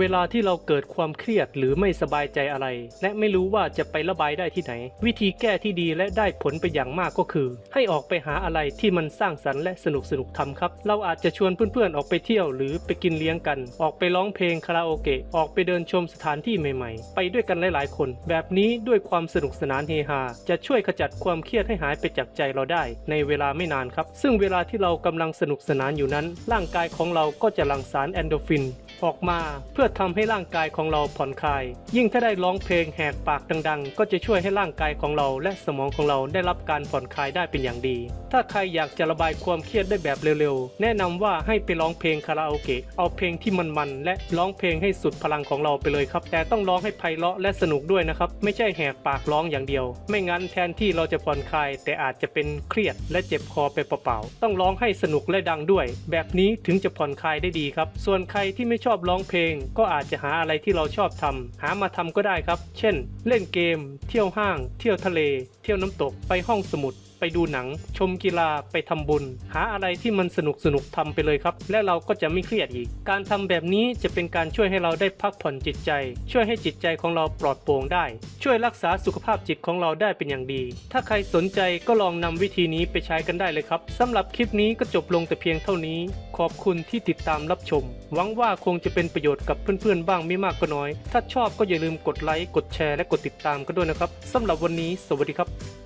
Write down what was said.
เวลาที่เราเกิดความเครียดหรือไม่สบายใจอะไร และไม่รู้ว่าจะไประบายได้ที่ไหน วิธีแก้ที่ดีและได้ผลไปอย่างมากก็คือ ให้ออกไปหาอะไรที่มันสร้างสรรค์และสนุกสนุกทำครับ เราอาจจะชวนเพื่อนๆออกไปเที่ยวหรือไปกินเลี้ยงกัน ออกไปร้องเพลงคาราโอเกะออกไปเดินชมสถานที่ใหม่ๆ ไปด้วยกันหลายๆ คน แบบนี้ด้วยความสนุกสนานเฮฮาจะช่วยขจัดความเครียดให้หายไปจากใจเราได้ ในเวลาไม่นานครับ ซึ่งเวลาที่เรากำลังสนุกสนานอยู่นั้น ร่างกายของเราก็จะหลั่งสารแอนโดรฟิน ออกมา เพื่อทำให้ร่างกายของเราผ่อนคลาย ยิ่งถ้าได้ร้องเพลงแหกปากดัง ๆ ก็จะช่วยให้ร่างกายของเราและสมองของเราได้รับการผ่อนคลายได้เป็นอย่างดี ถ้าใครอยากจะระบายความเครียดได้แบบเร็วๆ แนะนำว่าให้ไปร้องเพลงคาราโอเกะเอาเพลงที่มันๆและร้องเพลงให้สุดพลังของเราไปเลยครับ แต่ต้องร้องให้ไพเราะและสนุกด้วยนะครับไม่ใช่แหกปากร้องอย่างเดียว ไม่งั้นแทนที่เราจะผ่อนคลาย แต่อาจจะเป็นเครียดและเจ็บคอไปเปล่าๆต้องร้องให้สนุกและดังด้วย แบบนี้ถึงจะผ่อนคลายได้ดีครับ ส่วนใครที่ไม่ชอบอบร้องเพลง ก็อาจจะหาอะไรที่เราชอบทำหามาทำก็ได้ครับ เช่น เล่นเกม เที่ยวห้าง เที่ยวทะเล เที่ยวน้ำตกไปห้องสมุด ไปดูหนัง ชมกีฬาไปทำบุญ หาอะไรที่มันสนุกสนุกทำไปเลยครับ และเราก็จะไม่เครียดอีก การทำแบบนี้จะเป็นการช่วยให้เราได้พักผ่อนจิตใจ ช่วยให้จิตใจของเราปลอดโปร่งได้ ช่วยรักษาสุขภาพจิตของเราได้เป็นอย่างดี ถ้าใครสนใจก็ลองนำวิธีนี้ไปใช้กันได้เลยครับสำหรับคลิปนี้ก็จบลงแต่เพียงเท่านี้ ขอบคุณที่ติดตามรับชม หวังว่าคงจะเป็นประโยชน์กับเพื่อนๆบ้างไม่มากก็น้อย ถ้าชอบก็อย่าลืมกดไลค์กดแชร์และกดติดตามกันด้วยนะครับสำหรับวันนี้สวัสดีครับ